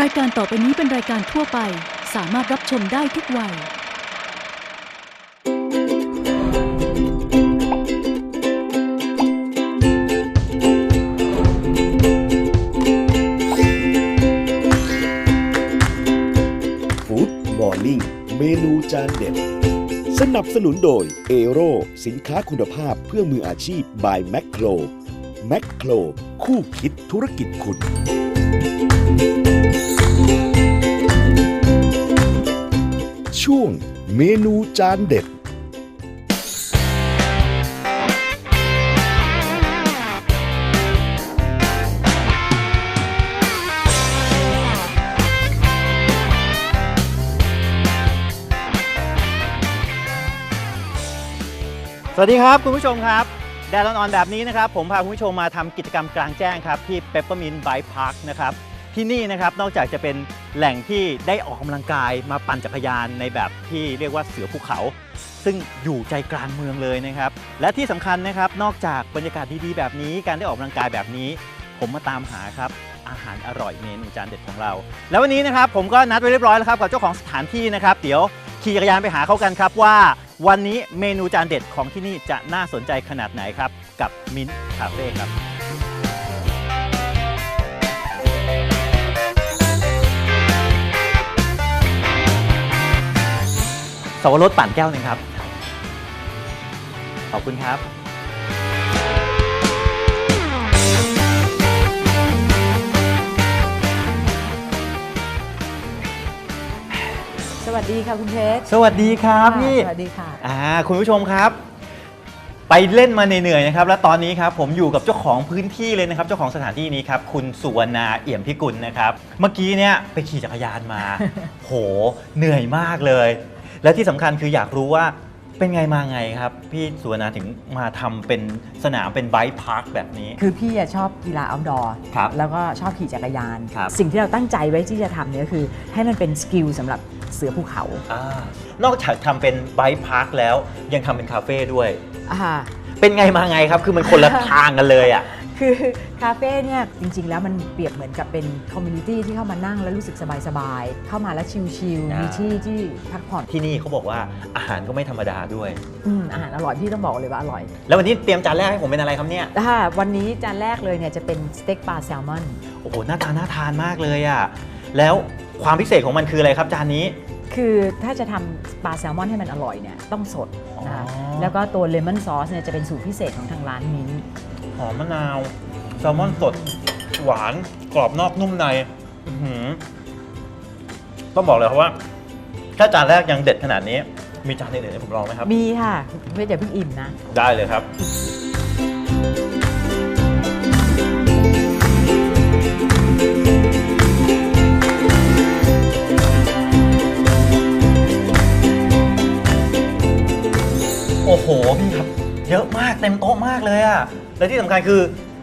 รายการต่อไปนี้เป็นรายการทั่วไป สามารถรับชมได้ทุกวัย ฟู้ดมอร์นิ่งเมนูจานเด็ด สนับสนุนโดยเอโรสินค้าคุณภาพเพื่อมืออาชีพ by แม c โครแม c โครคู่คิดธุรกิจคุณ ช่วงเมนูจานเด็ด สวัสดีครับคุณผู้ชมครับ แดดร้อนๆแบบนี้นะครับ ผมพาคุณผู้ชมมาทำกิจกรรมกลางแจ้งครับ ที่ Peppermint Bike Park นะครับ ที่นี่นะครับนอกจากจะเป็นแหล่งที่ได้ออกกำลังกายมาปั่นจักรยานในแบบที่เรียกว่าเสือภูเขา ซึ่งอยู่ใจกลางเมืองเลยนะครับ และที่สำคัญนะครับนอกจากบรรยากาศดีๆแบบนี้ การได้ออกกำลังกายแบบนี้ ผมมาตามหาครับอาหารอร่อยเมนูจานเด็ดของเรา แล้ววันนี้นะครับผมก็นัดไว้เรียบร้อยแล้วครับกับเจ้าของสถานที่นะครับเดี๋ยวขี่จักรยานไปหาเขากันครับว่า วันนี้เมนูจานเด็ดของที่นี่จะน่าสนใจขนาดไหนครับกับมิ้นคาเฟ่ครับ สวรสปั่นแก้วหนึ่งครับ ขอบคุณครับสวัสดีค่ะคุณเพชรสวัสดีครับค่ะพี่สวัสดีค่ะ อ่าคุณผู้ชมครับ ไปเล่นมาเหนื่อยๆนะครับ และตอนนี้ครับผมอยู่กับเจ้าของพื้นที่เลยนะครับ เจ้าของสถานที่นี้ครับ คุณสุวรรณาเอี่ยมพิกุลนะครับ เมื่อกี้เนี่ยไปขี่จักรยานมา โหเหนื่อยมากเลย และที่สำคัญคืออยากรู้ว่าเป็นไงมาไงครับ พี่สุวรรณาถึงมาทำเป็นสนามเป็นไบค์พาร์คแบบนี้ คือพี่อะชอบกีฬา outdoor ครับแล้วก็ชอบขี่จักรยาน ครับ สิ่งที่เราตั้งใจไว้ที่จะทำเนี่ยก็คือ ให้มันเป็นสกิลสำหรับเสือภูเขาอ่านอกจากทำเป็นไบค์พาร์คแล้วยังทำเป็นคาเฟ่ด้วย อ่า เป็นไงมาไงครับ คือมันคนละทางกันเลยอะ คือคาเฟ่เนี่ยจริง ๆ แล้วมันเปรียบเหมือนกับเป็นคอมมูนิตี้ที่เข้ามานั่งแล้วรู้สึกสบายๆ เข้ามาแล้วชิลอ่ามีๆมีที่ที่พักผ่อน ที่นี่เขาบอกว่าอาหารก็ไม่ธรรมดาด้วย อืมอาหารอร่อยพี่ต้องบอกเลยว่าอร่อย แล้ววันนี้เตรียมจานแรกให้ผมเป็นอะไรครับเนี่ยถ้าวันนี้จานแรกเลยเนี่ยจะเป็นสเต็กปลาแซลมอน โอ้โหหน้าตาน่าทานมากเลยอะ่ะ แล้วความพิเศษของมันคืออะไรครับจานนี้ คือถ้าจะทำปลาแซลมอนให้มันอร่อยเนี่ยต้องสดนะคะอ๋อแล้วก็ตัวเลมอนซอสเนี่ยจะเป็นสูตรพิเศษของทางร้านมิ้นท์ หอมมะนาว แซลมอนสด หวาน กรอบนอกนุ่มในอื้อหือต้องบอกเลยครับว่า ถ้าจานแรกยังเด็ดขนาดนี้ มีจานอื่นๆให้ผมลองไหมครับ มีค่ะเพื่อจะเพิ่งอิ่มนะ ได้เลยครับโอ้โหพี่ครับ เยอะมากเต็มโต๊ะมากเลยอะและที่สำคัญคือ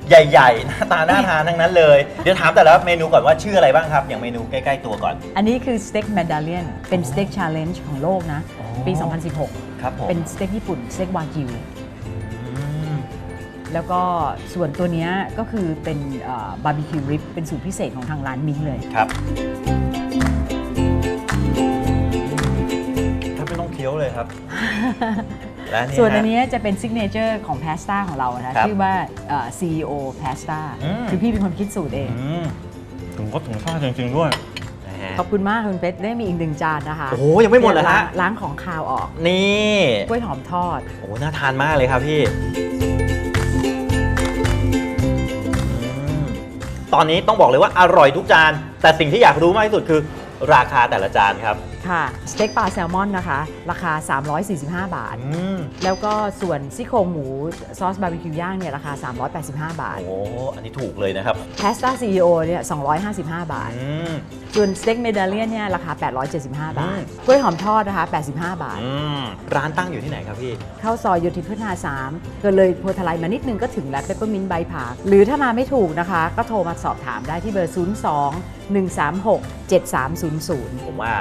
ใหญ่ๆหน้าตาน่าทานทั้งนั้นเลย เดี๋ยวถามแต่ละเมนูก่อนว่าชื่ออะไรบ้างครับ อย่างเมนูใกล้ๆตัวก่อน อันนี้คือสเต็กแมนดาเลียนเป็นสเต็กชาเลนจ์ของโลกนะอ๋อปี 2016 ครับผมเป็นสเต็กญี่ปุ่นสเต็กวากิว อืม แล้วก็ส่วนตัวเนี้ยก็คือเป็นบาร์บีคิวริบเป็นสูตรพิเศษของทางร้านมิ้นท์เลย ครับถ้าไม่ต้องเคี้ยวเลยครับ และนี่ส่วนอันฮะเนี้ยจะเป็นซิกเนเจอร์ของพาสต้าของเรานะ ครับชื่อว่าเอ่อ CEO Pasta อืม คือพี่เป็นคนคิดสูตรเอง อืมถึงก็ถึงชาติจริงๆด้วยนะฮะ ขอบคุณมากคุณเพชรได้มีอีกหนึ่งจานนะคะโอ้โหยังไม่หมดเหรอฮะล้างล้างของคาวออกนี่กล้วยหอมทอด โอ้โหน่าทานมากเลยครับพี่อืมตอนนี้ต้องบอกเลยว่าอร่อยทุกจาน แต่สิ่งที่อยากรู้มากที่สุดคือ ราคาแต่ละจานครับ ค่ะสเต็กปลาแซลมอนนะคะ ราคา 345 บาท อืมแล้วก็ส่วนซี่โครงหมูซอสบาร์บีคิวย่างเนี่ยราคา 385 บาท โอ้โหอันนี้ถูกเลยนะครับพาสต้าซีโอเนี่ย255 บาท อืม ส่วนสเต็กเมดาเลียนเนี่ยราคา 875 บาอืทมกล้วยหอมทอดนะคะ 85 บาท อืม ร้านตั้งอยู่ที่ไหนครับพี่ เข้าซอยโยธินพัฒนา3ก็เลยโพธาไลมานิดนึงก็ถึงแล้วเปปเปอร์มินต์ไบพาร์คหรือถ้ามาไม่ถูกนะคะ ก็โทรมาสอบถามได้ที่เบอร์ 02 136 7300ผมว่า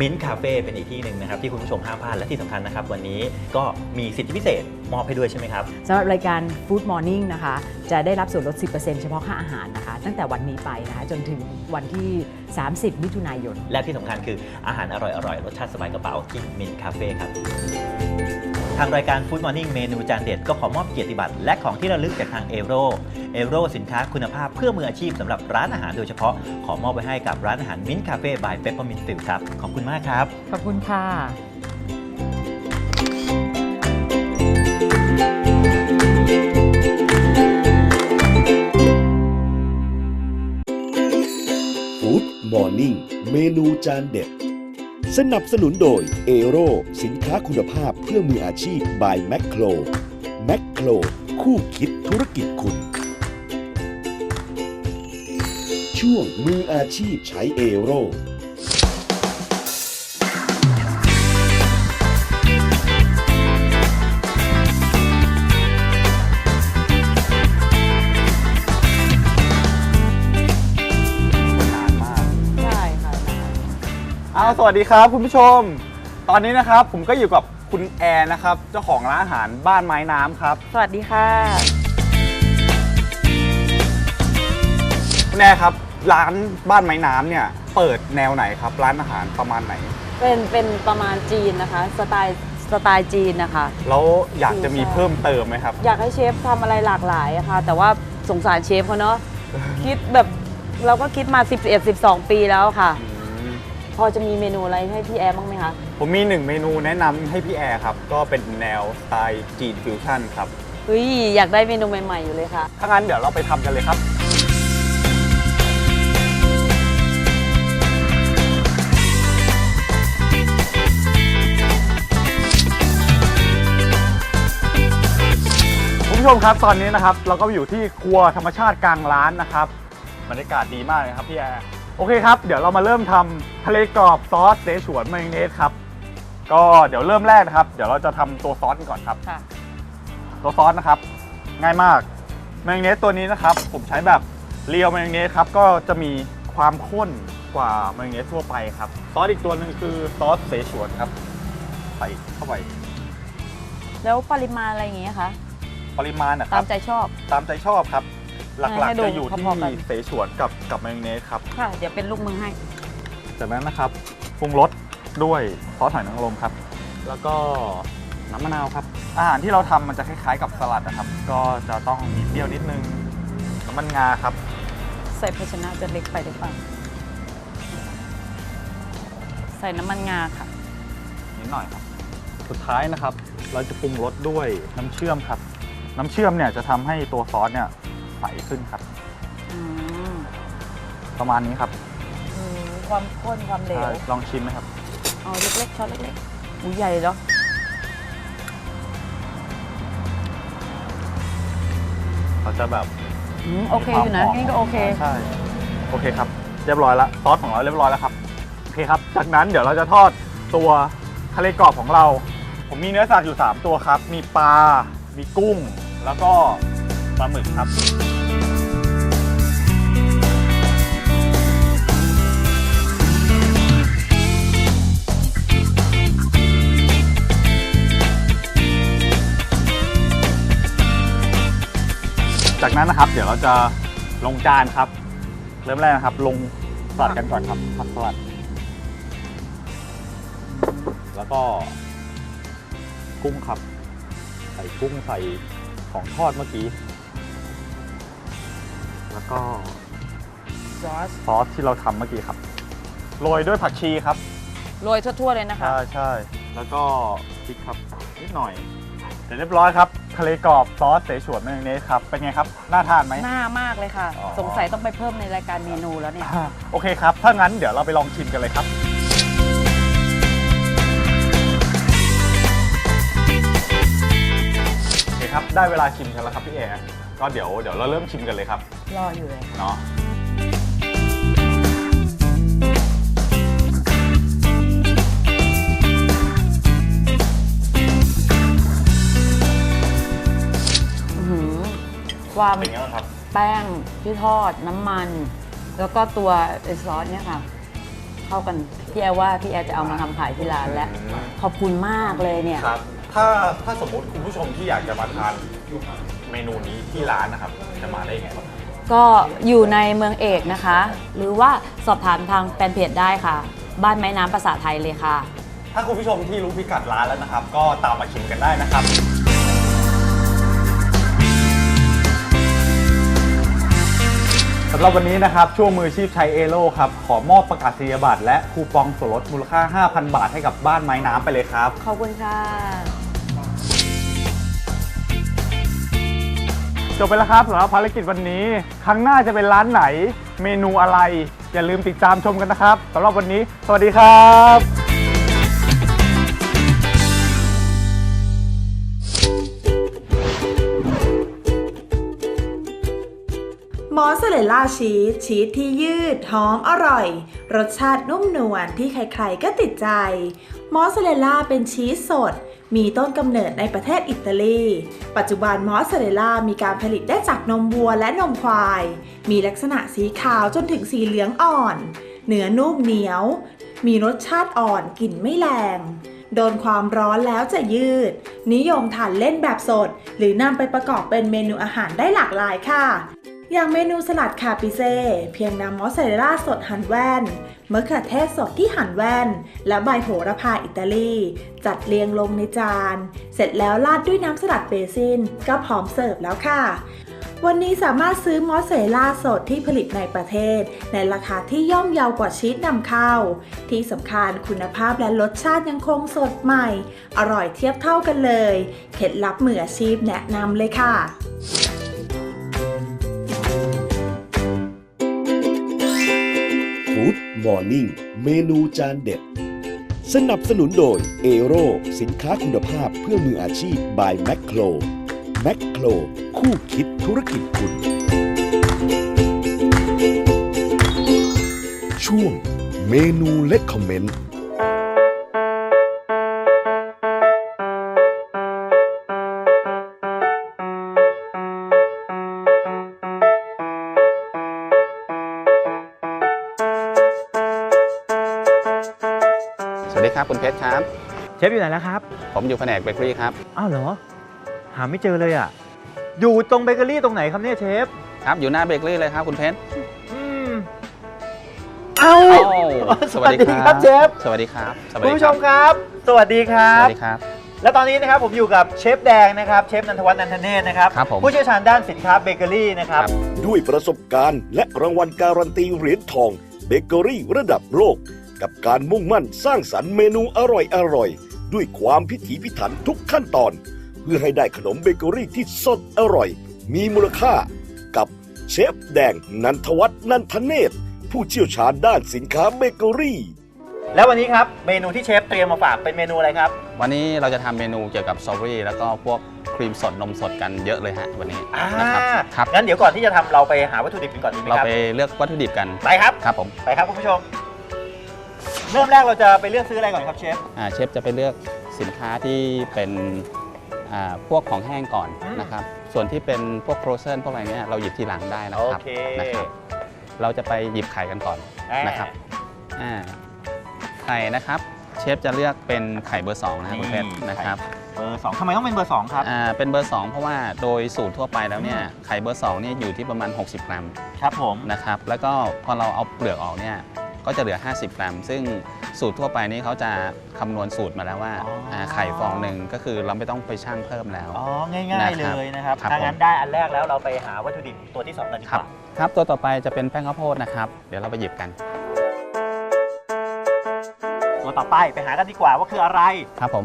มิ้นท์คาเฟ่เป็นอีกที่หนึ่งนะครับที่คุณผู้ชมห้ามพลาดและที่สำคัญนะครับ วันนี้ก็มีสิทธิพิเศษมอบให้ด้วยใช่ไหมครับ สำหรับรายการ Food Morning นะคะ จะได้รับส่วนลด 10%เฉพาะค่าอาหารนะคะ ตั้งแต่วันนี้ไปนะคะจนถึงวันที่ 30 มิถุนายน และที่สำคัญคืออาหารอร่อยๆรสชาติสบายกระเป๋าที่มินคาเฟ่ครับ ทางรายการ Food Morning เมนูจานเด็ดก็ขอมอบเกียรติบัตรและของที่ระลึกจากทางเอโรเอโรสินค้าคุณภาพเพื่อมืออาชีพสำหรับร้านอาหารโดยเฉพาะ ขอมอบไว้ให้กับร้านอาหารมินคาเฟ่บายเปปเปอร์มินฟิลครับ ขอบคุณมากครับ ขอบคุณค่ะฟู้ดมอร์นิ่งเมนูจานเด็ด สนับสนุนโดยเอโรสินค้าคุณภาพเพื่อมืออาชีพ by แม c โครแม c โครคู่คิดธุรกิจคุณ ช่วงมืออาชีพใช้เอโร เอาสวัสดีครับคุณผู้ชม ตอนนี้นะครับผมก็อยู่กับคุณแอร์นะครับ เจ้าของร้านอาหารบ้านไม้น้ำครับ สวัสดีค่ะคุณแอร์ครับร้านบ้านไม้น้ำเนี่ยเปิดแนวไหนครับ ร้านอาหารประมาณไหน เป็นเป็นประมาณจีนนะคะ สไตล์สไตล์จีนนะคะ แล้วอยากจะมีเพิ่มเติมไหมครับ อยากให้เชฟทำอะไรหลากหลายอะค่ะ แต่ว่าสงสารเชฟเขาเนาะ คิดแบบเราก็คิดมา 11 12 ปีแล้วค่ะ พอจะมีเมนูอะไรให้พี่แอร์บ้างไหมคะ ผมมีหนึ่งเมนูแนะนำให้พี่แอร์ครับ ก็เป็นแนวสไตล์จีนฟิวชั่นครับ เฮ้ย อยากได้เมนูใหม่ ๆ อยู่เลยค่ะ ถ้างั้นเดี๋ยวเราไปทำกันเลยครับ คุณผู้ชมครับตอนนี้นะครับ เราก็อยู่ที่ครัวธรรมชาติกลางร้านนะครับบรรยากาศดีมากเลยครับพี่แอร์ โอเคครับ เดี๋ยวเรามาเริ่มทำทะเลกรอบซอสเสฉวนมายองเนสครับ ก็เดี๋ยวเริ่มแรกนะครับ เดี๋ยวเราจะทำตัวซอสกันก่อนครับ ค่ะ ตัวซอสนะครับ ง่ายมากมายองเนสตัวนี้นะครับ ผมใช้แบบเรียวมายองเนสครับ ก็จะมีความข้นกว่ามายองเนสทั่วไปครับ ซอสอีกตัวหนึ่งคือซอสเสฉวนครับ ใส่เข้าไปแล้วปริมาณอะไรอย่างเงี้ยคะ ปริมาณนะคตารัมบ ใจชอบ ตามใจชอบครับ หลักให้ดูๆจะอยู่ที่พอๆกันเสฉวนกับกับมายองเนสครับ ค่ะ เดี๋ยวเป็นลูกมือให้ จากนั้นนะครับปรุงรสด้วยซอสหอยนางรมครับ แล้วก็น้ำมะนาวครับ อาหารที่เราทำมันจะคล้ายๆกับสลัดนะครับ ก็จะต้องมีเปรี้ยวนิดนึงน้ำมันงาครับ ใส่ภาชนะจะเล็กไปหรือเปล่าใส่น้ำมันงาค่ะ นิดหน่อยครับ สุดท้ายนะครับ เราจะปรุงรสด้วยน้ำเชื่อมครับ น้ำเชื่อมเนี่ยจะทำให้ตัวซอสเนี่ย ใสขึ้นครับ อืมประมาณนี้ครับอืมความข้นความเหลวใช่ลองชิมไหมครับ เอาเล็กๆช้อนเล็กๆอุ้ยใหญ่เนาะเราจะแบบอืมโอเคอยู่นะมีวามหมนี่ก็โอเค ใช่ โอเคครับ เรียบร้อยแล้วซอสของเราเรียบร้อยแล้วครับ โอเคครับ จากนั้นเดี๋ยวเราจะทอดตัวทะเลกรอบของเรา ผมมีเนื้อสัตว์อยู่ 3 ตัวครับ มีปลา มีกุ้ง แล้วก็ปลาหมึกครับ จากนั้นนะครับ เดี๋ยวเราจะลงจานครับ เริ่มแรกนะครับ ลงสลัดกันก่อนครับผักสลัด แล้วก็กุ้งครับ ใส่กุ้งใส่ของทอดเมื่อกี้ แล้วก็ซอสซอสที่เราทำเมื่อกี้ครับ โรยด้วยผักชีครับ โรยทั่วๆเลยนะคะ ใช่ใช่แล้วก็พริกครับนิดหน่อยเสร็จเรียบร้อยครับ ทะเลกรอบซอสเสฉวนมายองเนสครับ เป็นไงครับ น่าทานไหมหน้ามากเลยค่ะ อ๋อ สงสัยต้องไปเพิ่มในรายการเมนูแล้วเนี่ย อ่าโอเคครับ ถ้างั้นเดี๋ยวเราไปลองชิมกันเลยครับ โอเคครับ ได้เวลาชิมกันแล้วครับพี่แอร์ก็เดี๋ยวเดี๋ยวเราเริ่มชิมกันเลยครับรออยู่เลย เนาะ ความเป็นไงบ้างครับแป้งที่ทอดน้ำมัน แล้วก็ตัวไอ้ซอสเนี่ยค่ะ เข้าเข้ากันพี่แอลว่าพี่แอลจะเอามาทำขายที่ร้านแล้ว ขอบคุณมากเลยเนี่ย ครับ ถ้าถ้าสมมติคุณผู้ชมที่อยากจะมาทานเมนูนี้ที่ร้านนะครับ จะมาได้ยังไงบ้างครับก็อยู่ในเมืองเอกนะคะ หรือว่าสอบถามทางแฟนเพจได้ค่ะ บ้านไม้น้ำภาษาไทยเลยค่ะ ถ้าคุณผู้ชมที่รู้พิกัดร้านแล้วนะครับ ก็ตามมาชิมกันได้นะครับ สำหรับวันนี้นะครับ ช่วงมืออาชีพใช้เอโลครับ ขอมอบประกาศนียบัตรและคูปองส่วนลดมูลค่า 5,000 บาทให้กับบ้านไม้น้ำไปเลยครับ ขอบคุณค่ะจบไปแล้วครับสำหรับภารกิจวันนี้ ครั้งหน้าจะเป็นร้านไหน เมนูอะไร อย่าลืมติดตามชมกันนะครับสำหรับวันนี้ สวัสดีครับ มอสซาเรลล่าชีสชีสที่ยืด หอมอร่อย รสชาตินุ่มนวลที่ใครๆก็ติดใจ มอสซาเรลล่าเป็นชีสสด มีต้นกำเนิดในประเทศอิตาลี ปัจจุบันมอสซาเรลล่ามีการผลิตได้จากนมวัวและนมควาย มีลักษณะสีขาวจนถึงสีเหลืองอ่อน เนื้อนุ่มเหนียว มีรสชาติอ่อนกลิ่นไม่แรงโดนความร้อนแล้วจะยืด นิยมทานเล่นแบบสด หรือนำไปประกอบเป็นเมนูอาหารได้หลากหลายค่ะ อย่างเมนูสลัดคาปิเซ่เพียงนำมอสซาเรลล่าสดหั่นแว่นมะเขือเทศสดที่หั่นแว่น และใบโหระพาอิตาลี จัดเรียงลงในจาน เสร็จแล้วราดด้วยน้ำสลัดเบซิน ก็พร้อมเสิร์ฟแล้วค่ะ วันนี้สามารถซื้อมอสซาเรลล่าสดที่ผลิตในประเทศ ในราคาที่ย่อมเยาวกว่าชีสนำเข้า ที่สำคัญคุณภาพและรสชาติยังคงสดใหม่ อร่อยเทียบเท่ากันเลย เคล็ดลับมืออาชีพแนะนำเลยค่ะ มอร์นิ่งเมนูจานเด็ด สนับสนุนโดยเอโรสินค้าคุณภาพเพื่อมืออาชีพ by แมคโครแมคโครคู่คิดธุรกิจคุณ ช่วงเมนูเล็กคอมเมนต์ สวัสดีครับคุณเพชรครับ เชฟอยู่ไหนแล้วครับ ผมอยู่แผนกเบเกอรี่ครับ อ้าวเหรอ หาไม่เจอเลยอะ อยู่ตรงเบเกอรี่ตรงไหนครับเนี่ยเชฟ ครับอยู่หน้าเบเกอรี่เลยครับคุณเพชรอืมเอ้าโอ้สวัสดีครับเชฟ สวัสดีครับสวัสคุณดีผู้คชรับมครับ สวัสดีครัสบ วัสดีครับ และตอนนี้นะครับผมอยู่กับเชฟแดงนะครับ เชฟนันทวัฒน์นันทเนศนะครับ ครับผมผู้เชี่ยวชาญด้านสินค้าเบเกอรี่นะครับ ครับ ด้วยประสบการณ์และรางวัลการันตีเหรียญทองเบเกอรี่ระดับโลก กับการมุ่งมั่นสร้างสรรค์เมนูอร่อยๆด้วยความพิถีพิถันทุกขั้นตอน เพื่อให้ได้ขนมเบเกอรี่ที่สดอร่อย มีมูลค่า กับเชฟแดงนันทวัฒน์นันทเนศผู้เชี่ยวชาญด้านสินค้าเบเกอรี่ แล้ววันนี้ครับเมนูที่เชฟเตรียมมาฝากเป็นเมนูอะไรครับ วันนี้เราจะทำเมนูเกี่ยวกับสตรอเบอรี่แล้วก็พวกครีมสดนมสดกันเยอะเลยฮะวันนี้อ่านะครับครับงั้นเดี๋ยวก่อนที่จะทำเราไปหาวัตถุดิบกันก่อนดีไหมเราครับไปเลือกวัตถุดิบกันไปครับครับผม ไปครับคุณผู้ชม เริ่มแรกเราจะไปเลือกซื้ออะไรก่อนครับเชฟ อ่าเชฟจะไปเลือกสินค้าที่เป็นอ่าพวกของแห้งก่อนอืม นะครับ ส่วนที่เป็นพวกโ r รเซนพวกอะไรเนี้ยเราหยิบทีหลังได้นะโอครับเคนะครับเราจะไปหยิบไข่กันก่อนอ่านะครับ อ่าไข่นะครับ เชฟจะเลือกเป็นไข่เบอร์2นะครับคุณเพชรนะครับเบอร์สองทำไมต้องเป็นเบอร์สองครับอ่าเป็นเบอร์2เพราะว่าโดยสูตรทั่วไปแล้วเนี่ยไข่เบอร์2เนี่ยอยู่ที่ประมาณ 60 กรัม ครับผม นะครับแล้วก็พอเราเอาเปลือกออกเนี่ย ก็จะเหลือ 50 กรัม ซึ่งสูตรทั่วไปนี่เขาจะคำนวณสูตรมาแล้วว่าอ๋ออ่าไข่ฟองหนึ่งก็คือเราไม่ต้องไปชั่งเพิ่มแล้ว อ๋อ ง่ายๆเลยนะครับครับถ้างั้นผม ได้อันแรกแล้วเราไปหาวัตถุดิบตัวที่สองกันดีคกรับว่าครับตัวต่อไปจะเป็นแป้งข้าวโพดนะครับ เดี๋ยวเราไปหยิบกันตัวต่อไปไปหากันดีกว่าว่าคืออะไร ครับผม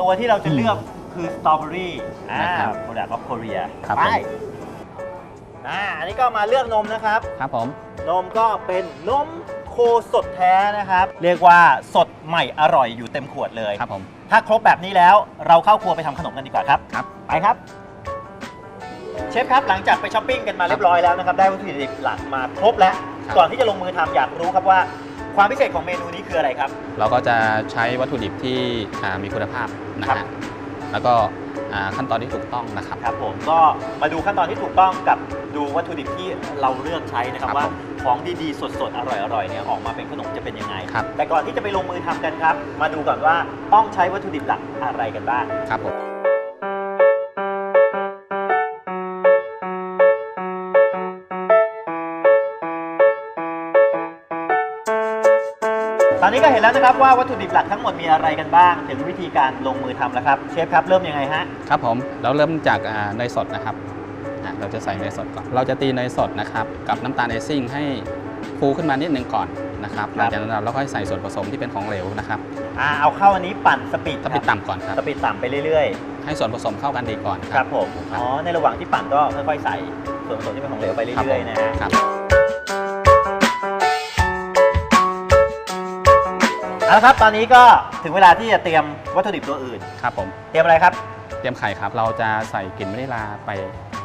ตัวที่เราจะเลือกคือสตรอเบอรี่อ่านะครับโปรดักต์ของโคเรียครับไปผมอ่าอันนี้ก็มาเลือกนมนะครับ ครับผม นมก็เป็นนมโคสดแท้นะครับ เรียกว่าสดใหม่อร่อยอยู่เต็มขวดเลย ครับผม ถ้าครบแบบนี้แล้วเราเข้าครัวไปทำขนมกันดีกว่าครับ ครับ ไปครับ เชฟครับหลังจากไปช้อปปิ้งกันมาเรียบร้อยแล้วนะครับได้วัตถุดิบหลักมาครบแล้ว ครับ ก่อนที่จะลงมือทำอยากรู้ครับว่า ความพิเศษของเมนูนี้คืออะไรครับ เราก็จะใช้วัตถุดิบที่อ่ามีคุณภาพนะครัฮะบ แล้วก็อ่าขั้นตอนที่ถูกต้องนะครับครับผมก็มาดูขั้นตอนที่ถูกต้องกับดูวัตถุดิบที่เราเลือกใช้นะครับครับว่าผมขของดีๆ สดๆ อร่อยๆเนี่ยออกมาเป็นขนมจะเป็นยังไงครับแต่ก่อนที่จะไปลงมือทำกันครับ มาดูก่อนว่าต้องใช้วัตถุดิบหลักอะไรกันบ้างครับผม ตอนนี้ก็เห็นแล้วนะครับว่าวัตถุดิบหลักทั้งหมดมีอะไรกันบ้าง ถึงวิธีการลงมือทำแล้วครับ เชฟครับเริ่มยังไงฮะ ครับผมเราเริ่มจากอ่าเนยสดนะครับอะเราจะใส่เนยสดก่อนเราจะตีเนยสดนะครับกับน้ำตาลไอซิ่งให้ฟูขึ้นมานิดนึงก่อนนะครับหลังจากนั้นเราค่อยใส่ส่วนผสมที่เป็นของเหลวนะครับอ่าเอาเข้าอันนี้ปั่นสปีดถ้าปิดต่ำก่อนครับ สปีดต่ำไปเรื่อยให้ส่วนผสมเข้ากันดีก่อนๆคครัรับบผม อ๋อ ในระหว่างที่ปั่นก็ค่อยๆใส่ส่วนผสมที่เป็นของเหลวไปครับเรื่อยผมๆนะฮะ ครับ เอาละครับ ตอนนี้ก็ถึงเวลาที่จะเตรียมวัตถุดิบตัวอื่น ครับผม เตรียมอะไรครับ เตรียมไข่ครับ เราจะใส่กลิ่นวานิลลาไป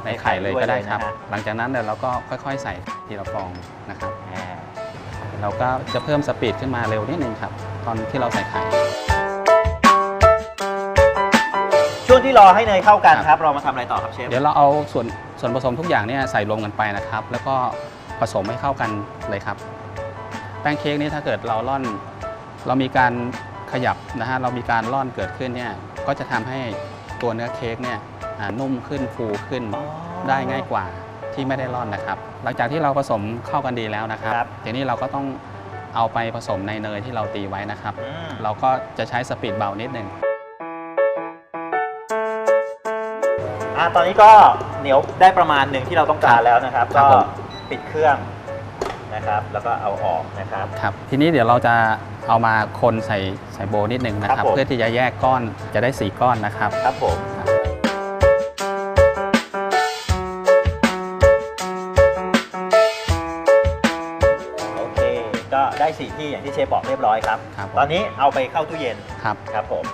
ในไข่เลยก็ได้ครับ ด้วยเลยนะฮะ หลังจากนั้นเดี๋ยวเราก็ค่อยๆ ใส่ทีละฟองนะครับเราก็จะเพิ่มสปีดขึ้นมาเร็วนิดนึงครับ ตอนที่เราใส่ไข่ ช่วงที่รอให้เนยเข้ากันครับครับ เรามาทำอะไรต่อครับเชฟ เดี๋ยวเราเอาส่วนส่วนผสมทุกอย่างเนี่ยใส่รวมกันไปนะครับ แล้วก็ผสมให้เข้ากันเลยครับ แป้งเค้กนี้ถ้าเกิดเราล่อน เรามีการขยับนะฮะเรามีการล่อนเกิดขึ้นเนี่ยก็จะทำให้ตัวเนื้อเค้กเนี่ยอ่านุ่มขึ้นฟูขึ้นได้ง่ายกว่าที่ไม่ได้ร่อนนะครับ หลังจากที่เราผสมเข้ากันดีแล้วนะครับครับทีนี้เราก็ต้องเอาไปผสมในเนยที่เราตีไว้นะครับอืมเราก็จะใช้สปีดเบานิดหนึ่งอ่าตอนนี้ก็เหนียวได้ประมาณหนึ่งที่เราต้องการแล้วนะครับครัก็บผมปิดเครื่อง นะครับ แล้วก็เอาออกนะครับ ครับทีนี้เดี๋ยวเราจะเอามาคนใส่ใส่โบว์นิดหนึ่งนะคครัรับบผม เพื่อที่จะแยกก้อนจะได้สีก้อนนะครับ ครับผมโอเค ก็ได้สีที่อย่างที่เชฟบอกเรียบร้อยครับ ครับผม ตอนนี้เอาไปเข้าตู้เย็นครับ ครับผม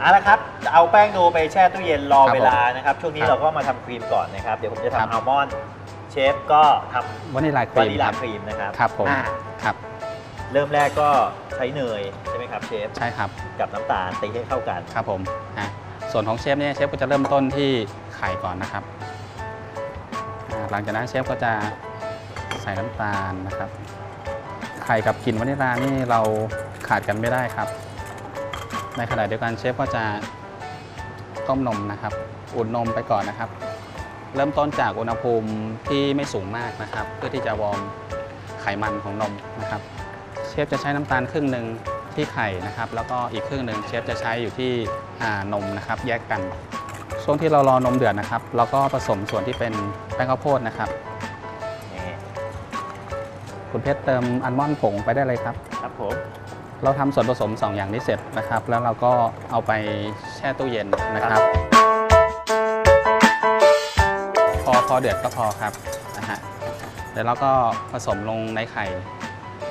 เอาละครับจะเอาแป้งโดไปแช่ตู้เย็นรอครับผมเวลานะครับ ช่วงนี้ครับเราก็มาทำครีมก่อนนะครับ เดี๋ยวผมจะครับ ทำอัลมอนด์ เชฟก็ทวานิลลาำครีวามนิลาครับครีมนะครับครับผมอ่าครับเริ่มแรกก็ใช้เนยใช่ไหมครับเชฟใช่ครับกับน้ำตาลตีให้เข้ากัน ครับผมอะส่วนของเชฟเนี่ยเชฟก็จะเริ่มต้นที่ไข่ก่อนนะครับอ่าหลังจากนั้นเชฟก็จะใส่น้ำตาลนะครับ ไข่กับกลิ่นวานิลลานี่เราขาดกันไม่ได้ครับ ในขณะเดียวกันเชฟก็จะต้มนมนะครับ อุ่นนมไปก่อนนะครับ เริ่มต้นจากอุณหภูมิที่ไม่สูงมากนะครับ เพื่อที่จะวอร์มไขมันของนมนะครับ เชฟจะใช้น้ำตาลครึ่งหนึ่งที่ไข่นะครับ แล้วก็อีกครึ่งหนึ่งเชฟจะใช้อยู่ที่อ่านมนะครับ แยกกันช่วงที่เรารอนมเดือดนะครับเราก็ผสมส่วนที่เป็นแป้งข้าวโพดนะครับนี่คุณเพชรเติมอัลมอนด์ผงไปได้เลยครับ ครับผมเราทำส่วนผสม 2 อย่างนี้เสร็จนะครับ แล้วเราก็เอาไปแช่ตู้เย็นนะครับ อพอเดือดก็พอครับนะฮะเดี๋ยวเราก็ผสมลงในไข่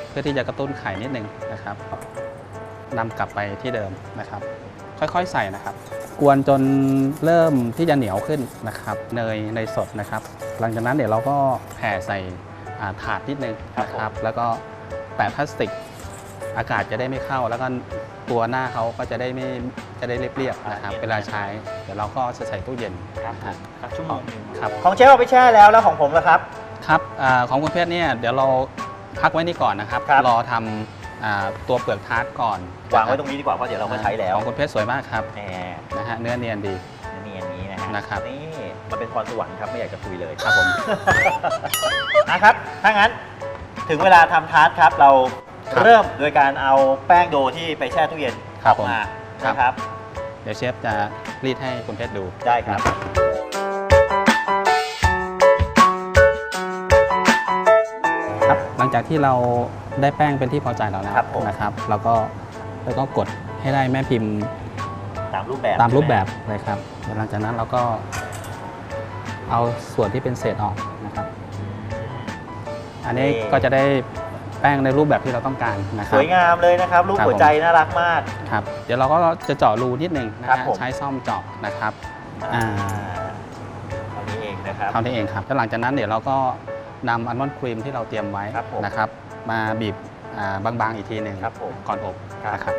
เพื่อที่จะกระตุ้นไข่นิดนึงนะครับนำกลับไปที่เดิมนะครับ ค่อยๆใส่นะครับ กวนจนเริ่มที่จะเหนียวขึ้นนะครับ เนยเนยสดนะครับ หลังจากนั้นเดี๋ยวเราก็แผ่ใส่ถาดนิดนึงนะครับ แล้วก็แปะพลาสติกอากาศจะได้ไม่เข้า แล้วก็ตัวหน้าเขาก็จะได้ไม่ จะได้เรียบๆนะครับเวลาใช้ เดี๋ยวเราก็จะใส่ตู้เย็นครับนะฮะสักชั่วโมงหนึ่งครับของเชฟเอาไปแช่แล้วแล้วของผมล่ะครับ ครับอาของคุณเพชรเนี่ยเดี๋ยวเราพักไว้นี่ก่อนนะครับครับรอทำอ่าตัวเปลือกทาร์ตก่อนวางไว้ตรงนี้ดีกว่าเพราะเดี๋ยวเรามาใช้แล้วของคุณเพชรสวยมากครับแหมนะฮะเนื้อเนียนดีมีอันนี้นะฮะนะครับ นี่มันเป็นพรสวรรค์ครับไม่อยากจะคุยเลย ครับผม นะครับ ถ้างั้นถึงเวลาทำทาร์ตครับ เราครับเริ่มโดยการเอาแป้งโดที่ไปแช่ตู้เย็นครัอบอกมาผม ครับ นะครับ เดี๋ยวเชฟจะรีดให้คุณเพชรดูได้ครับครับ หลังจากที่เราได้แป้งเป็นที่พอใจแล้วนะครับผม นะครับ เราก็แล้วก็กดให้ได้แม่พิมพ์ตามรูปแบบตามรูปแบบเลยครับเดี๋ยวหลังจากนั้นเราก็เอาส่วนที่เป็นเศษออกนะครับ อันนี้ก็จะได้ แป้งในรูปแบบที่เราต้องการนะคสรับ วยงามเลยนะครับรูปครับ หัวใจน่ารักมาก ครับ เดี๋ยวเราก็จะเจาะรูนิดนึงนะครับฮะผม ใช้ซ่อมเจาะนะครับอ่าอ่า เท่านี้เองนะครับ เท่านี้เองครับแล้วหลังจากนั้นเดี๋ยวเราก็นำอัลมอนด์ครีมที่เราเตรียมไว้ครับผมนะครับ มาบีบอ่าบางๆอีกทีหนึ่งครับผมก่อนอบครับ นะครับ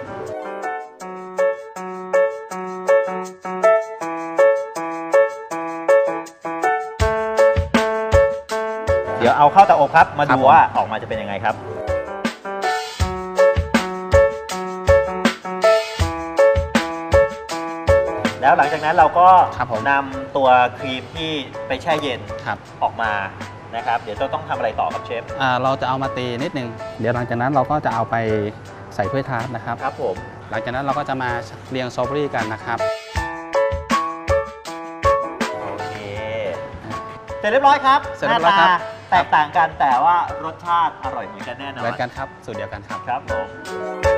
เดี๋ยวดี๋ยวเอาเข้าเตาอบครับ มาครัดูบผม ว่าออกมาจะเป็นยังไงครับ แล้วหลังจากนั้นเราก็ครับผม นำตัวครีมที่ไปแช่เย็นครับออกมานะครับ เดี๋ยวเราต้องทำอะไรต่อครับเชฟอ่าเราจะเอามาตีนิดนึง เดี๋ยวหลังจากนั้นเราก็จะเอาไปใส่ถ้วยทาร์ตนะครับ ครับผม หลังจากนั้นเราก็จะมาเรียงสตรอเบอรี่กันนะครับ โอเค เสร็จเรียบร้อยครับเสร็จเรียบร้อยครับ หน้าตาแตกต่างกันแต่ว่ารสชาติอร่อยเหมือนกันแน่นอนเหมือนกันครับ สูตรเดียวกันครับ ครับผม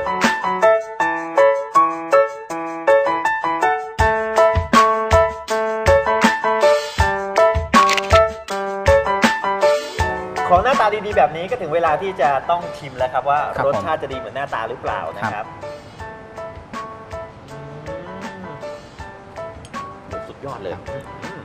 าตาดีๆแบบนี้ก็ถึงเวลาที่จะต้องชิมแล้วครับว่าครับรผมสชาติจะดีเหมือนหน้าตาหรือเปล่านะครับอืมสุดยอดเลยอืม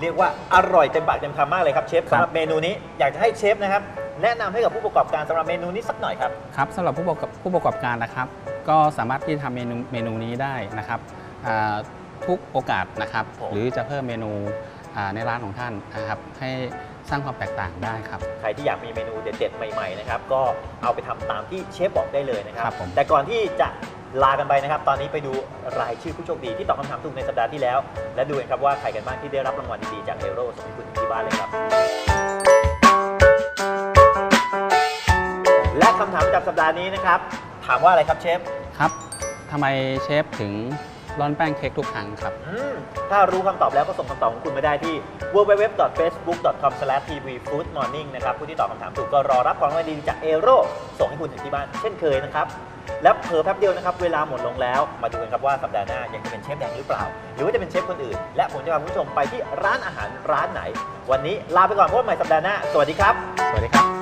เรียกว่าอร่อยเต็มปากเต็มคำมากเลยครับเชฟครับ สำหรับเมนูนี้อยากจะให้เชฟนะครับ แนะนำให้กับผู้ประกอบการสำหรับเมนูนี้สักหน่อยครับครับสำหรับผู้ประกอบผู้ประกอบการนะครับ ก็สามารถที่จะทำเมนูเมนูนี้ได้นะครับอ่าทุกโอกาสนะครับผมหรือจะเพิ่มเมนูอ่า ในร้านของท่านนะครับให้สร้างความแตกต่างได้ครับ ใครที่อยากมีเมนูเด็ดๆใหม่ๆนะครับก็เอาไปทำตามที่เชฟบอกได้เลยนะครับ ครับผม แต่ก่อนที่จะลากันไปนะครับ ตอนนี้ไปดูรายชื่อผู้โชคดีที่ตอบคำถามถูกในสัปดาห์ที่แล้ว และดูกันครับว่าใครกันบ้างที่ได้รับรางวัลดีๆจากเอโร่ส่งให้คุณถึงที่บ้านเลยครับ และคำถามประจำสัปดาห์นี้นะครับ ถามว่าอะไรครับเชฟ ครับทำไมเชฟถึง ร่อนแป้งเค้กทุกครั้งครับ อืมถ้ารู้คำตอบแล้วก็ส่งคำตอบของคุณมาได้ที่ www.facebook.com/tvfoodmorning นะครับ ผู้ที่ตอบคำถามถูกก็รอรับของรางวัลดีๆจากเอโร่ส่งให้คุณถึงที่บ้านเช่นเคยนะครับ และเผลอแป๊บเดียวนะครับ เวลาหมดลงแล้ว มาดูกันครับว่าสัปดาห์หน้ายังจะเป็นเชฟแดงหรือเปล่า หรือว่าจะเป็นเชฟคนอื่น และผมจะพาคุณผู้ชมไปที่ร้านอาหารร้านไหน วันนี้ลาไปก่อนพบกันใหม่สัปดาห์หน้า สวัสดีครับ สวัสดีครับ